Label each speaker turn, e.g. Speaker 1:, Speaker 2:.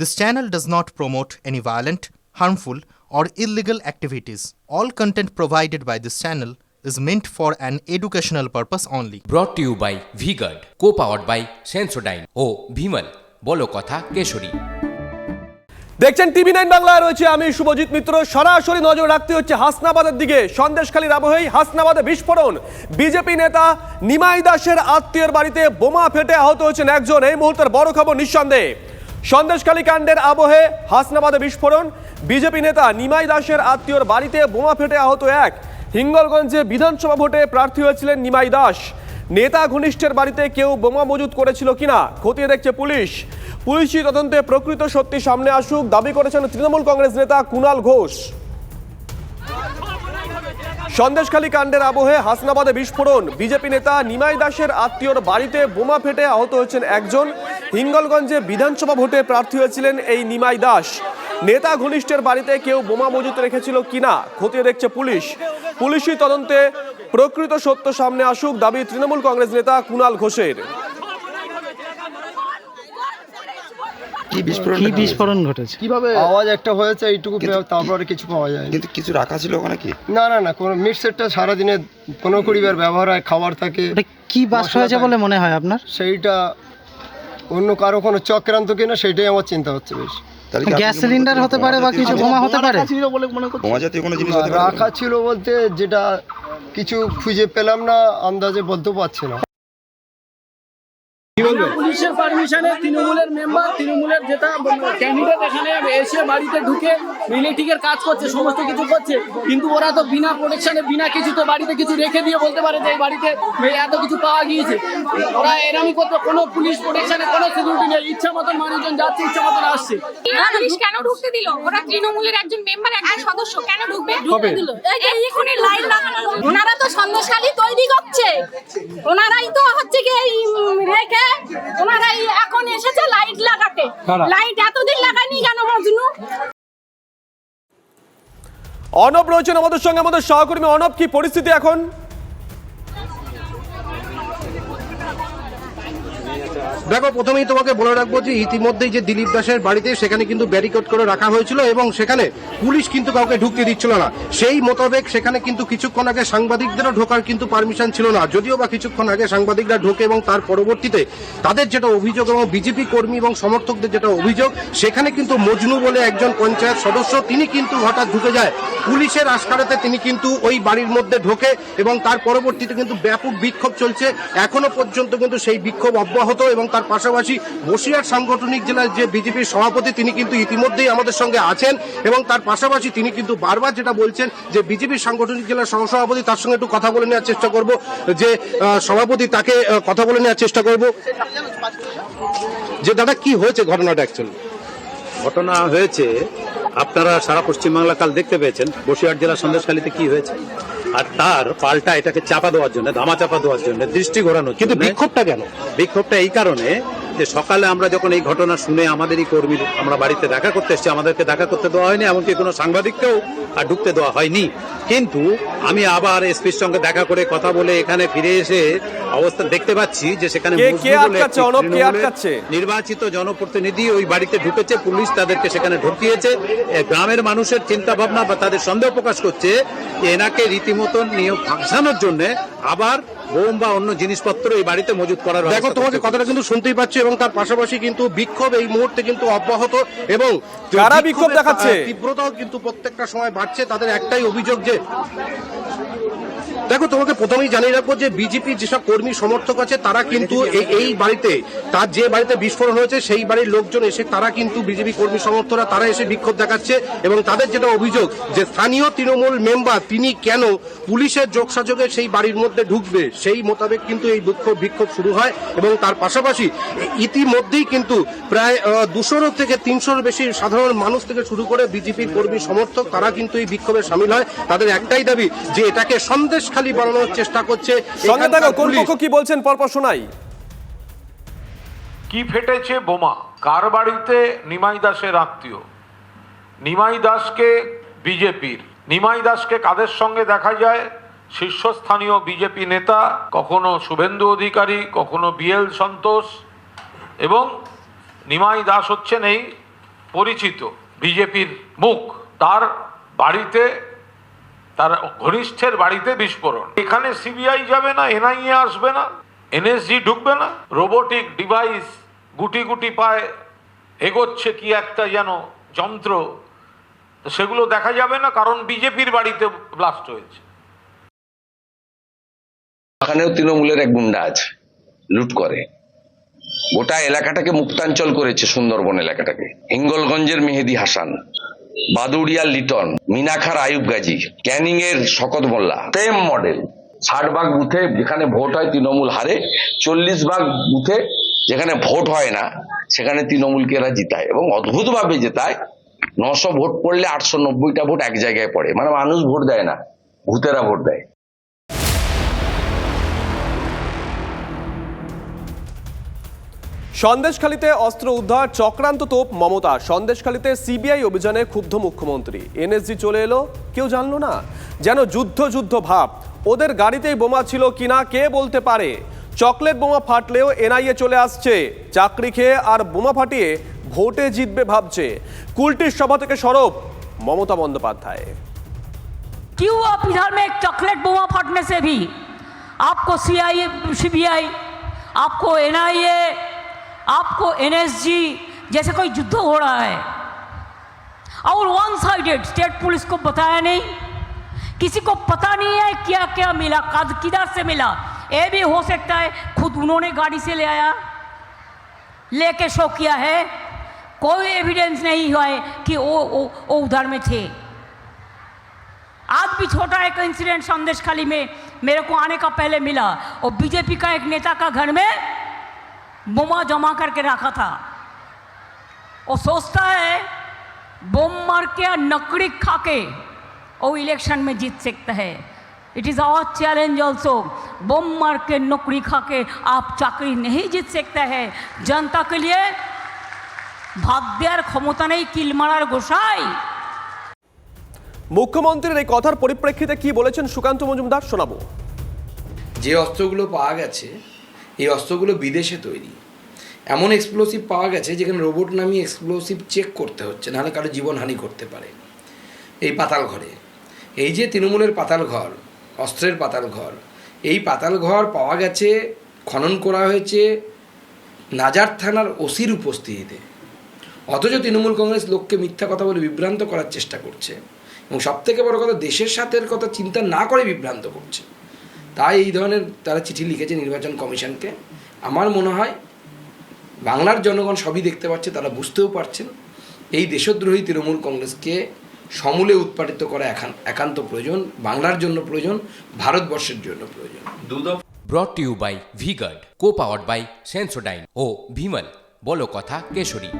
Speaker 1: This channel does not promote any violent, harmful, or illegal activities. All content provided by this channel is meant for an educational purpose only.
Speaker 2: To you by VGuard co powered by Sensodyne ও ভিমল বলো কথা কেশরী।
Speaker 3: দেখছেন TV nine বাংলায় রয়েছে আমি শুভজিৎ মিত্র। সরাসরি নজর রাখতে হচ্ছে হাসনাবাদের দিকে। সন্দেশখালীর আবহেই হাসনাবাদে বিস্ফোরণ। বিজেপি নেতা নিমাই দাসের আত্মীয়ের বাড়িতে বোমা ফেটে আহত হয়েছেন একজন। এই মুহূর্তের বড় খবর নিঃসন্দেহে। সন্দেশখালী কাণ্ডের আবহে হাসনাবাদে বিস্ফোরণ। বিজেপি নেতা নিমাই দাসের আত্মীয়র বাড়িতে বোমা ফেটে আহত এক। হিঙ্গলগঞ্জে বিধানসভা ভোটে প্রার্থী হয়েছিলেন নিমাই দাস। নেতা ঘনিষ্ঠের বাড়িতে কেউ বোমা মজুত করেছিল কিনা, খতিয়ে দেখছে পুলিশ। পুলিশি তদন্তে প্রকৃত সত্যি সামনে আসুক, দাবি করেছেন তৃণমূল কংগ্রেস নেতা কুণাল ঘোষ। সন্দেশখালী কাণ্ডের আবহে হাসনাবাদে বিস্ফোরণ। বিজেপি নেতা নিমাই দাসের আত্মীয়র বাড়িতে বোমা ফেটে আহত হয়েছেন একজন। হিঙ্গলগঞ্জে বিধানসভা ভোটে প্রার্থী হয়েছিলেন এই নিমাই দাস। নেতা ঘনিষ্ঠের বাড়িতে কেউ বোমা মজুত রেখেছিল কিনা খতিয়ে দেখছে পুলিশ। পুলিশি তদন্তে প্রকৃত সত্য সামনে আসুক দাবি তৃণমূল কংগ্রেস নেতা কুণাল ঘোষের।
Speaker 4: কি বিস্ফোরণ
Speaker 5: কি বিস্ফোরণ ঘটেছে?
Speaker 4: কীভাবে
Speaker 6: আওয়াজ একটা হয়েছে এইটুকু তারপরে কিছু পাওয়া যায়
Speaker 4: কিন্তু কিছু রাখা ছিল ওখানে কি?
Speaker 6: না না না কোনো মিট সেটটা সারাদিনে পনেরো কুড়ি ব্যবহার হয় খাবার থাকে
Speaker 5: কি হয়েছে বলে মনে হয় আপনার?
Speaker 6: সেইটা অন্য কারও কোনো চক্রান্ত কিনা সেটাই আমার চিন্তা হচ্ছে বেশ।
Speaker 4: তাহলে
Speaker 5: গ্যাস সিলিন্ডার হতে পারে বা কিছু বোমা হতে পারে?
Speaker 4: বোমা জাতীয় কোনো জিনিস হতে পারে?
Speaker 6: রাখা ছিল বলতে যেটা কিছু খুঁজে পেলাম না আন্দাজে বলতে পারছি না।
Speaker 7: পুলিশের পারমিশনে তৃণমূলের মেম্বার তৃণমূলের যেটা ক্যান্ডিডেট এখানে এসে বাড়িতে ঢুকে ইলেকট্রিকের কাজ করছে সমস্ত কিছু করছে কিন্তু ওরা তো বিনা প্রোটেকশনে বিনা কিছু তো বাড়িতে কিছু রেখে দিয়ে বলতে পারে যে এই বাড়িতে এত কিছু পাওয়া গিয়েছে। ওরা এরমই করতে কোনো পুলিশ প্রোটেকশনে কোনো সিকিউরিটি নেই ইচ্ছা মতন মানুষজন যাচ্ছে ইচ্ছা মতন আসছে।
Speaker 8: পুলিশ কেন ঢুকতে দিল? ওরা তৃণমূলের একজন মেম্বার একজন সদস্য কেন ঢুকবে এখনই লাইন লাগানো ওনারা তো সন্দেশখালী তৈরি করছে। ওনারাই তো হচ্ছে কি এই রেখে ওনারাই এখন এসেছে লাইট লাগাতে। লাইট এতদিন লাগায়নি কেন মজনু?
Speaker 3: অনব রয়েছেন আমাদের সঙ্গে আমাদের সহকর্মী অনব কি পরিস্থিতি এখন?
Speaker 9: দেখো, প্রথমেই তোমাকে বলে রাখব যে ইতিমধ্যেই যে দিলীপ দাসের বাড়িতে সেখানে কিন্তু ব্যারিকেড করে রাখা হয়েছিল এবং সেখানে পুলিশ কিন্তু কাউকে ঢুকতে দিচ্ছিল না। সেই মোতাবেক সেখানে কিন্তু কিছুক্ষণ আগে সাংবাদিকদেরও ঢোকার কিন্তু পারমিশন ছিল না। যদিও বা কিছুক্ষণ আগে সাংবাদিকরা ঢোকে এবং তার পরবর্তীতে তাদের যেটা অভিযোগ এবং বিজেপি কর্মী এবং সমর্থকদের যেটা অভিযোগ, সেখানে কিন্তু মজনু বলে একজন পঞ্চায়েত সদস্য, তিনি কিন্তু হঠাৎ ঢুকে যায়। পুলিশের আশকারাতে তিনি কিন্তু ওই বাড়ির মধ্যে ঢোকে এবং তার পরবর্তীতে কিন্তু ব্যাপক বিক্ষোভ চলছে। এখনও পর্যন্ত কিন্তু সেই বিক্ষোভ অব্যাহত এবং তার পাশাপাশি বসিরহাট সাংগঠনিক জেলার যে বিজেপির সভাপতি, তিনি কিন্তু ইতিমধ্যেই আমাদের সঙ্গে আছেন এবং তার পাশাপাশি তিনি কিন্তু বারবার যেটা বলছেন যে বিজেপির সাংগঠনিক জেলার সহসভাপতি তার সঙ্গে একটু কথা বলে নেওয়ার চেষ্টা করব, যে সভাপতি তাকে কথা বলে নেওয়ার চেষ্টা করব। যে দাদা, কি হয়েছে ঘটনাটা অ্যাকচুয়ালি
Speaker 10: ঘটনা হয়েছে, আপনারা সারা পশ্চিমবাংলা কাল দেখতে পেয়েছেন, বসিরহাট জেলার সন্দেশখালীতে কি হয়েছে? আর তার পাল্টা এটাকে চাপা দেওয়ার জন্য ধামা চাপা দেওয়ার জন্য দৃষ্টি ঘোরানোর
Speaker 9: কিন্তু বিক্ষোভটা কেন?
Speaker 10: বিক্ষোভটা এই কারণে যে সকালে আমরা যখন এই ঘটনা শুনে আমাদেরই কর্মী আমরা বাড়িতে দেখা করতে এসেছি আমাদেরকে দেখা করতে দেওয়া হয়নি এমনকি কোনো সাংবাদিককেও আর ঢুকতে দেওয়া হয়নি। কিন্তু আমি আবার এসপির সঙ্গে দেখা করে কথা বলে এখানে ফিরে এসে অবস্থা দেখতে পাচ্ছি যে সেখানে? নির্বাচিত জনপ্রতিনিধি ওই বাড়িতে ঢুকেছে পুলিশ তাদেরকে সেখানে ঢুকিয়েছে। গ্রামের মানুষের চিন্তা ভাবনা বা তাদের সন্দেহ প্রকাশ করছে এনাকে রীতিমতন নিয়োগ ফাঁসানোর জন্য আবার বোম বা অন্য জিনিসপত্র এই বাড়িতে মজুত করার
Speaker 9: দেখো তোমাকে কথাটা কিন্তু শুনতেই পাচ্ছি এবং তার পাশাপাশি কিন্তু বিক্ষোভ এই মুহূর্তে কিন্তু অব্যাহত এবং
Speaker 3: যারা বিক্ষোভ দেখাচ্ছে?
Speaker 9: তীব্রতাও কিন্তু প্রত্যেকটা সময় বাড়ছে তাদের একটাই অভিযোগ যে দেখো, তোমাকে প্রথমেই জানিয়ে রাখব যে বিজেপি যেসব কর্মী সমর্থক আছে, তারা কিন্তু এই- বাড়িতে, তার যে বাড়িতে বিস্ফোরণ হয়েছে, সেই বাড়ির লোকজন এসে, তারা কিন্তু বিজেপি কর্মী সমর্থকরা, তারা এসে বিক্ষোভ দেখাচ্ছে এবং তাদের যেটা অভিযোগ যে স্থানীয় তৃণমূল মেম্বার, তিনি কেন পুলিশের যোগসাযোগে সেই বাড়ির মধ্যে ঢুকবে, সেই মোতাবেক কিন্তু এই বিক্ষোভ বিক্ষোভ শুরু হয় এবং তার পাশাপাশি ইতিমধ্যেই কিন্তু প্রায় দুশোর থেকে তিনশোর বেশি সাধারণ মানুষ থেকে শুরু করে বিজেপির কর্মী সমর্থক, তারা কিন্তু এই বিক্ষোভে সামিল হয়। তাদের একটাই দাবি যে এটাকে সন্দেশখালী বানানোর চেষ্টা করছে
Speaker 3: সঙ্গে থাকো কোন পক্ষ কি বলছেন? পরপর শোনাই।
Speaker 11: কি ফেটেছে বোমা? কার বাড়িতে? নিমাই দাসের আত্মীয়। নিমাই দাসকে বিজেপির। নিমাই দাসকে কাদের সঙ্গে দেখা যায়? শীর্ষস্থানীয় বিজেপি নেতা কখনো শুভেন্দু অধিকারী কখনো বিএল সন্তোষ। এবং নিমাই দাস হচ্ছেন এই পরিচিত বিজেপির মুখ। তার বাড়িতে তার ঘনিষ্ঠের বাড়িতে বিস্ফোরণ। এখানে সিবিআই যাবে না, এনআইএ আসবে না, এনএসজি ঢুকবে না। রোবোটিক ডিভাইস গুটি গুটি পায় এগোচ্ছে কি একটা যেন যন্ত্র। সেগুলো দেখা যাবে না, কারণ বিজেপির বাড়িতে ব্লাস্ট হয়েছে।
Speaker 12: ওখানেও তৃণমূলের এক গুন্ডা আছে, লুট করে। গোটা এলাকাটাকে মুক্তাঞ্চল করেছে সুন্দরবন এলাকাটাকে। হিঙ্গলগঞ্জের মেহেদি হাসান। বাদুড়িয়ার লিটন মিনাখার আয়ুব গাজী ক্যানিং এর শকত মোল্লা সেম মডেল ষাট ভাগ বুথে যেখানে ভোট হয় তৃণমূল হারে, চল্লিশ ভাগ বুথে যেখানে ভোট হয় না, সেখানে তৃণমূলকে এরা জিতায় এবং অদ্ভুতভাবে জেতায়। নশো ভোট পড়লে আটশো নব্বইটা ভোট এক জায়গায় পড়ে। মানে মানুষ ভোট দেয় না, ভূতেরা ভোট দেয়।
Speaker 3: সন্দেশখালীতে অস্ত্র উদ্ধার চক্রান্ত তোপ মমতা সন্দেশখালীতে সিবিআই অভিযানে ক্ষুব্ধ মুখ্যমন্ত্রী এনএসজি চলে এলো কেউ জানলো না যেন যুদ্ধ যুদ্ধ ভাব ওদের গাড়িতেই বোমা ছিল কিনা কে বলতে পারে চকলেট বোমা ফাটলেও এনআইএ চলে আসছে চাকরি খেয়ে আর বোমা ফাটিয়ে ভোটে জিতবে ভাবছে কুলটির সভা থেকে সরব মমতা বন্দ্যোপাধ্যায়
Speaker 8: क्यों आप इधर में एक चॉकलेट बोमा फटने से भी आपको सीआईए सीबीआई आपको एनआईए आपको एनएसजी जैसे कोई युद्ध हो रहा है और वन साइडेड स्टेट पुलिस को बताया नहीं किसी को पता नहीं है क्या क्या मिला कद किधर से मिला ये भी हो सकता है खुद उन्होंने गाड़ी से ले आया लेके शो किया है कोई एविडेंस नहीं हुआ है कि वो वो वो उधर में थे आज भी छोटा एक इंसिडेंट संदेश खाली में मेरे को आने का पहले मिला और बीजेपी का एक नेता का घर में बोमा जमा करके रखा था वो सोचता है बोम मार के और नकड़ी खा के वो इलेक्शन में जीत सकता है it is our challenge also बोम मार के नौकरी खा के आप चाकरी नहीं जीत सकते हैं जनता के लिए ভাগ্যের ক্ষমতা নেই কিল মারার গোসাই
Speaker 3: মুখ্যমন্ত্রীর এই কথার পরিপ্রেক্ষিতে কি বলেছেন সুকান্ত মজুমদার শোনাবো
Speaker 13: যে অস্ত্রগুলো পাওয়া গেছে এই অস্ত্রগুলো বিদেশে তৈরি এমন এক্সপ্লোসিভ পাওয়া গেছে যেখানে রোবট নামিয়ে এক্সপ্লোসিভ চেক করতে হচ্ছে, নাহলে কারও জীবনহানি করতে পারে। এই পাতাল ঘরে। এই যে তৃণমূলের পাতাল ঘর, অস্ত্রের পাতাল ঘর, এই পাতাল ঘর পাওয়া গেছে, খনন করা হয়েছে নাজার থানার ওসির উপস্থিতিতে। অথচ তৃণমূল কংগ্রেস লোককে মিথ্যা কথা বলে বিভ্রান্ত করার চেষ্টা করছে এবং সবথেকে বড় কথা, দেশের সাথে কথা চিন্তা না করে বিভ্রান্ত করছে। তাই এই ধরনের তারা চিঠি লিখেছে নির্বাচন কমিশনকে। আমার মনে হয় বাংলার জনগণ সবই দেখতে পাচ্ছে, তারা বুঝতেও পারছেন এই দেশদ্রোহী তৃণমূল কংগ্রেসকে সমূলে উৎপাদিত করা একান, একান্ত প্রয়োজন, বাংলার জন্য প্রয়োজন, ভারতবর্ষের জন্য প্রয়োজন।
Speaker 2: Brought you by VGuard co powered by Sensodyne ও ভিমল বলো কথা কেশরী।